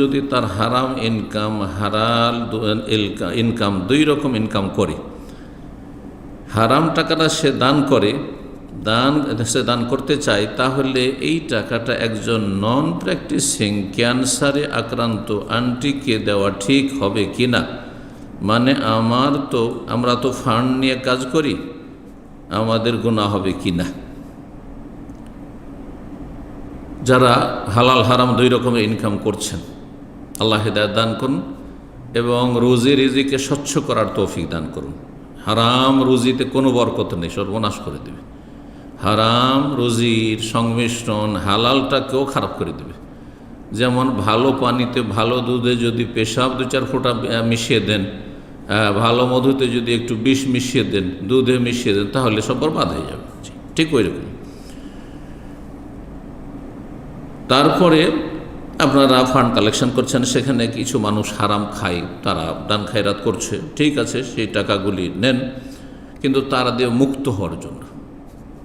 যদি তার হারাম ইনকাম, হারাল ইনকাম, দুই রকম ইনকাম করে, হারাম টাকাটা সে দান করে, দান সে দান করতে চায়, তাহলে এই টাকাটা একজন নন প্র্যাকটিসিং ক্যান্সারে আক্রান্ত আন্টিকে দেওয়া ঠিক হবে কি না? মানে আমার তো, আমরা তো ফান্ড নিয়ে কাজ করি, আমাদের গুণা হবে কি না? যারা হালাল হারাম দুই রকমের ইনকাম করছেন। আল্লাহ হেদায়ত দান করুন এবং রুজি রিজিকে স্বচ্ছ করার তৌফিক দান করুন। হারাম রুজিতে কোনো বরকত নেই, সর্বনাশ করে দেবে। হারাম রুজির সংমিশ্রণ হালালটাকেও খারাপ করে দেবে। যেমন ভালো পানিতে ভালো দুধে যদি পেশাব দু চার ফোঁটা মিশিয়ে দেন ভালো মধুতে যদি একটু বিষ মিশিয়ে দেন, দুধে মিশিয়ে দেন, তাহলে সব বরবাদ হয়ে যাবে। ঠিক ওই রকম। তারপরে আপনারা ফান্ড কালেকশন করছেন, সেখানে কিছু মানুষ হারাম খায়, তারা দান খায়রাত করছে। ঠিক আছে, সেই টাকাগুলি নেন, কিন্তু তারা দিয়ে মুক্ত হওয়ার জন্য।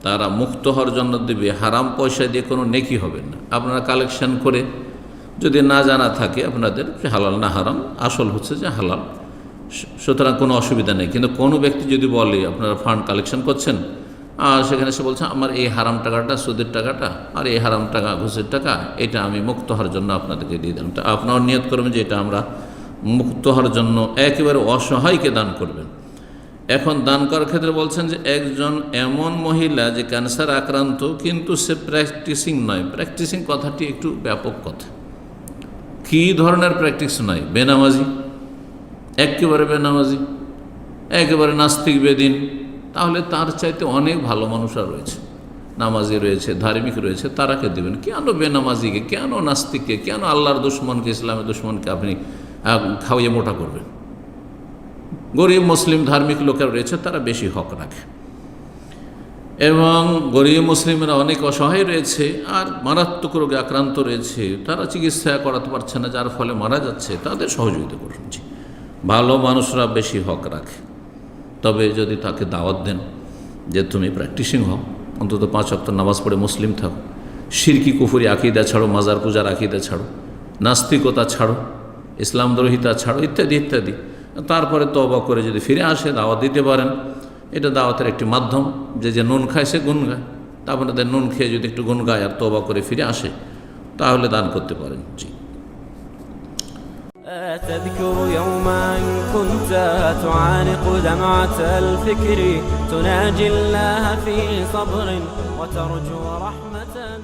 তারা মুক্ত হওয়ার জন্য দেবে, হারাম পয়সা দিয়ে কোনো নেকি হবে না। আপনারা কালেকশন করে যদি না জানা থাকে, আপনাদের হালাল না হারাম, আসল হচ্ছে যে হালাল। সুতরাং কোনো অসুবিধা নেই। কিন্তু কোনো ব্যক্তি যদি বলে, আপনারা ফান্ড কালেকশন করছেন সেখানে সে বলছে, আমার এই হারাম টাকাটা, সুদের টাকাটা, আর এই হারাম টাকা, ঘুষের টাকা, এটা আমি মুক্ত হওয়ার জন্য আপনাদেরকে দিয়ে দিলাম। তা আপনার নিয়ত করবেন যে এটা আমরা মুক্ত হওয়ার জন্য একেবারে অসহায়কে দান করবেন। এখন দান করার ক্ষেত্রে বলছেন যে একজন এমন মহিলা যে ক্যান্সার আক্রান্ত, কিন্তু সে প্র্যাকটিসিং নয়। প্র্যাকটিসিং কথাটি একটু ব্যাপক কথা। কী ধরনের প্র্যাকটিস নয়? বেনামাজি, একেবারে বেনামাজি, একেবারে নাস্তিক বেদিন তাহলে তার চাইতে অনেক ভালো মানুষরা রয়েছে। নামাজি রয়েছে ধার্মিক রয়েছে তারাকে দেবেন। কেন বেনামাজিকে কেন নাস্তিককে কেন আল্লাহর দুশ্মনকে ইসলামের দুশ্মনকে আপনি আহ, খাওয়িয়ে মোটা করবেন? গরিব মুসলিম ধার্মিক লোকেরা রয়েছে তারা বেশি হক রাখে। এবং গরিব মুসলিমরা অনেক অসহায় রয়েছে আর মারাত্মক রোগে আক্রান্ত রয়েছে তারা চিকিৎসা করাতে পারছে না যার ফলে মারা যাচ্ছে তাদের সহযোগিতা করুন। ভালো মানুষরা বেশি হক রাখে। তবে যদি তাকে দাওয়াত দেন যে তুমি প্র্যাকটিসিং হও, অন্তত পাঁচ অক্ট নামাজ পড়ে মুসলিম থাকো। সিরকি কুফুরি, আকিদা ছাড়ো, মাজার পূজার আকিদা ছাড়ো, নাস্তিকতা ছাড়ো ইসলাম দ্রোহিতা ছাড়ো, ইত্যাদি ইত্যাদি। তারপরে তবা করে যদি ফিরে আসে, দাওয়াত দিতে পারেন। এটা দাওয়াতের একটি মাধ্যম। যে যে নুন খায়, সে গুণ গায়। তা আপনাদের নুন খেয়ে যদি একটু গুণ গায় আর তবা করে ফিরে আসে, তাহলে দান করতে পারেন। জি। تذكر يوما كنت تعانق دمعة الفكر تناجي الله في صبر وترجو رحمة